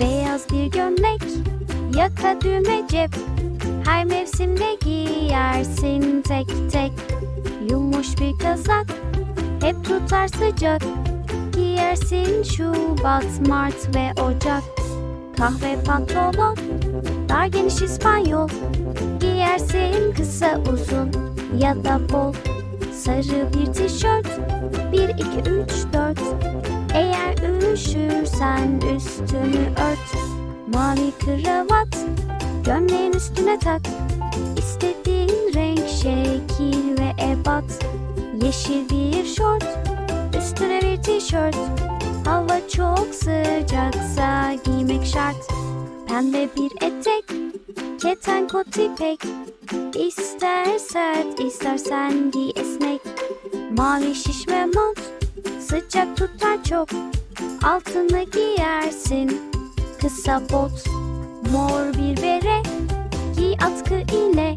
Beyaz bir gömlek, yaka düğme cep. Her mevsimde giyersin tek tek. Yumuş bir kazak, hep tutar sıcak. Giyersin Şubat, Mart ve Ocak. Kahve pantolon, dar geniş İspanyol. Giyersin kısa uzun ya da bol. Sarı bir tişört, bir iki üç dört. Eğer üşürsen üstünü Mavi kravat, gömleğin üstüne tak. İstediğin renk, şekil ve ebat. Yeşil bir şort, üstüne bir tişört. Hava çok sıcaksa giymek şart. Pembe bir etek, keten kot ipek. İster sert istersen giy esnek. Mavi şişme mont sıcak tutar çok. Altını giyersin kısa bot Mor bir bere giy atkı ile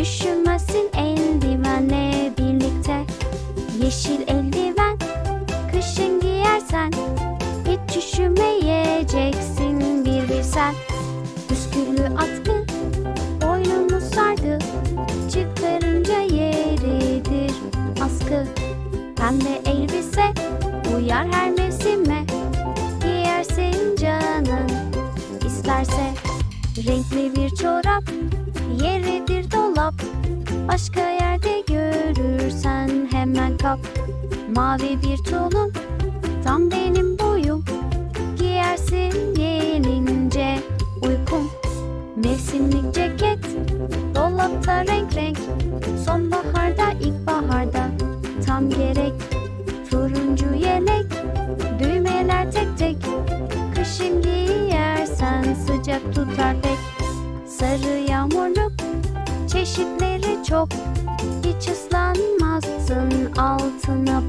Üşümezsin eldivenle birlikte. Yeşil eldiven kışın giyersen Hiç üşümeyeceksin bir bir sen. Püsküllü atkı boynunu sardı Çıkarınca yeridir askı. Pembe elbise uyar her mevsime Renkli bir çorap yeridir dolap. Başka yerde görürsen hemen kap. Mavi bir tulum tam benim boyum. Giyersin gelince uykum. Mevsimlik ceket sıcak tutar pek Sarı yağmurluk çeşitleri çok. Hiç ıslanmazsın altına